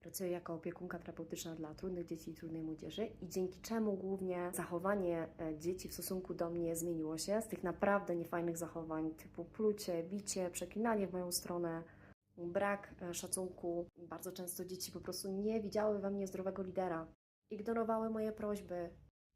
Pracuję jako opiekunka terapeutyczna dla trudnych dzieci i trudnej młodzieży i dzięki czemu głównie zachowanie e, dzieci w stosunku do mnie zmieniło się z tych naprawdę niefajnych zachowań typu plucie, bicie, przeklinanie w moją stronę, brak e, szacunku. Bardzo często dzieci po prostu nie widziały we mnie zdrowego lidera, ignorowały moje prośby.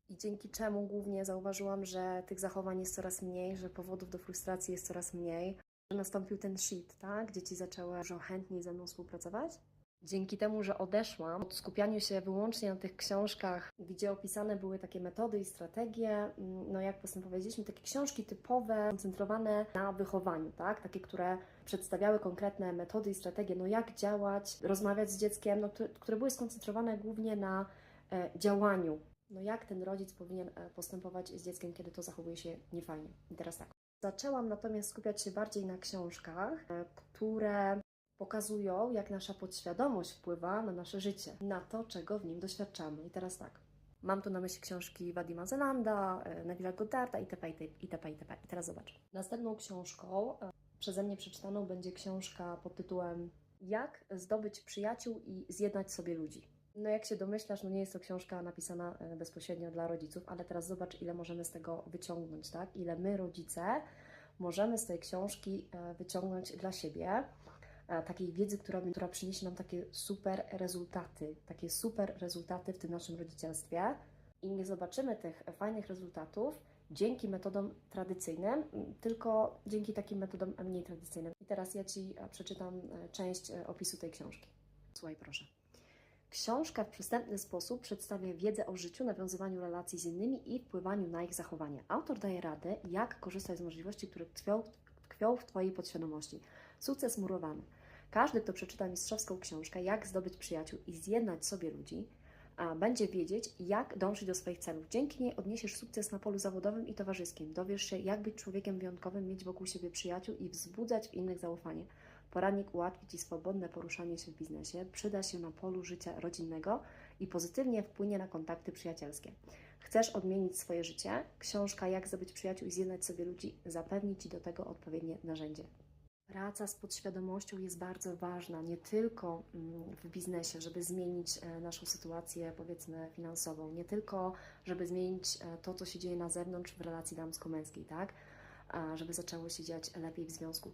I dzięki czemu głównie zauważyłam, że tych zachowań jest coraz mniej, że powodów do frustracji jest coraz mniej, że nastąpił ten shift, tak? Dzieci zaczęły dużo chętniej ze mną współpracować. Dzięki temu, że odeszłam od skupiania się wyłącznie na tych książkach, gdzie opisane były takie metody i strategie, mm, no jak powiedzieliśmy, takie książki typowe, koncentrowane na wychowaniu, tak? Takie, które przedstawiały konkretne metody i strategie, no jak działać, rozmawiać z dzieckiem, no, które, które były skoncentrowane głównie na e, działaniu. No jak ten rodzic powinien e, postępować z dzieckiem, kiedy to zachowuje się niefajnie. I teraz tak. Zaczęłam natomiast skupiać się bardziej na książkach, e, które pokazują, jak nasza podświadomość wpływa na nasze życie, na to, czego w nim doświadczamy. I teraz tak. Mam tu na myśli książki Wadima Zelanda, e, Neville'a Goddarda itp., itp., itp., itp. I teraz zobacz. Następną książką e, przeze mnie przeczytaną będzie książka pod tytułem Jak zdobyć przyjaciół i zjednać sobie ludzi. No jak się domyślasz, no nie jest to książka napisana e, bezpośrednio dla rodziców, ale teraz zobacz, ile możemy z tego wyciągnąć, tak? Ile my, rodzice, możemy z tej książki wyciągnąć dla siebie takiej wiedzy, która, która przyniesie nam takie super rezultaty, takie super rezultaty w tym naszym rodzicielstwie i nie zobaczymy tych fajnych rezultatów dzięki metodom tradycyjnym, tylko dzięki takim metodom mniej tradycyjnym. I teraz ja Ci e, przeczytam e, część e, opisu tej książki. Słuchaj proszę. Książka w przystępny sposób przedstawia wiedzę o życiu, nawiązywaniu relacji z innymi i wpływaniu na ich zachowanie. Autor daje radę, jak korzystać z możliwości, które tkwią, tkwią w Twojej podświadomości. Sukces murowany. Każdy, kto przeczyta mistrzowską książkę, jak zdobyć przyjaciół i zjednać sobie ludzi, będzie wiedzieć, jak dążyć do swoich celów. Dzięki niej odniesiesz sukces na polu zawodowym i towarzyskim. Dowiesz się, jak być człowiekiem wyjątkowym, mieć wokół siebie przyjaciół i wzbudzać w innych zaufanie. Poradnik ułatwi Ci swobodne poruszanie się w biznesie, przyda się na polu życia rodzinnego i pozytywnie wpłynie na kontakty przyjacielskie. Chcesz odmienić swoje życie? Książka Jak zdobyć przyjaciół i zjednać sobie ludzi zapewni Ci do tego odpowiednie narzędzie. Praca z podświadomością jest bardzo ważna, nie tylko mm, w biznesie, żeby zmienić e, naszą sytuację, powiedzmy, finansową, nie tylko, żeby zmienić e, to, co się dzieje na zewnątrz w relacji damsko-męskiej, tak? Żeby zaczęło się dziać lepiej w związku.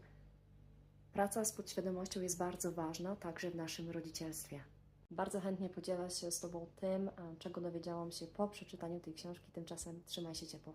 Praca z podświadomością jest bardzo ważna także w naszym rodzicielstwie. Bardzo chętnie podzielę się z Tobą tym, czego dowiedziałam się po przeczytaniu tej książki. Tymczasem trzymaj się ciepło.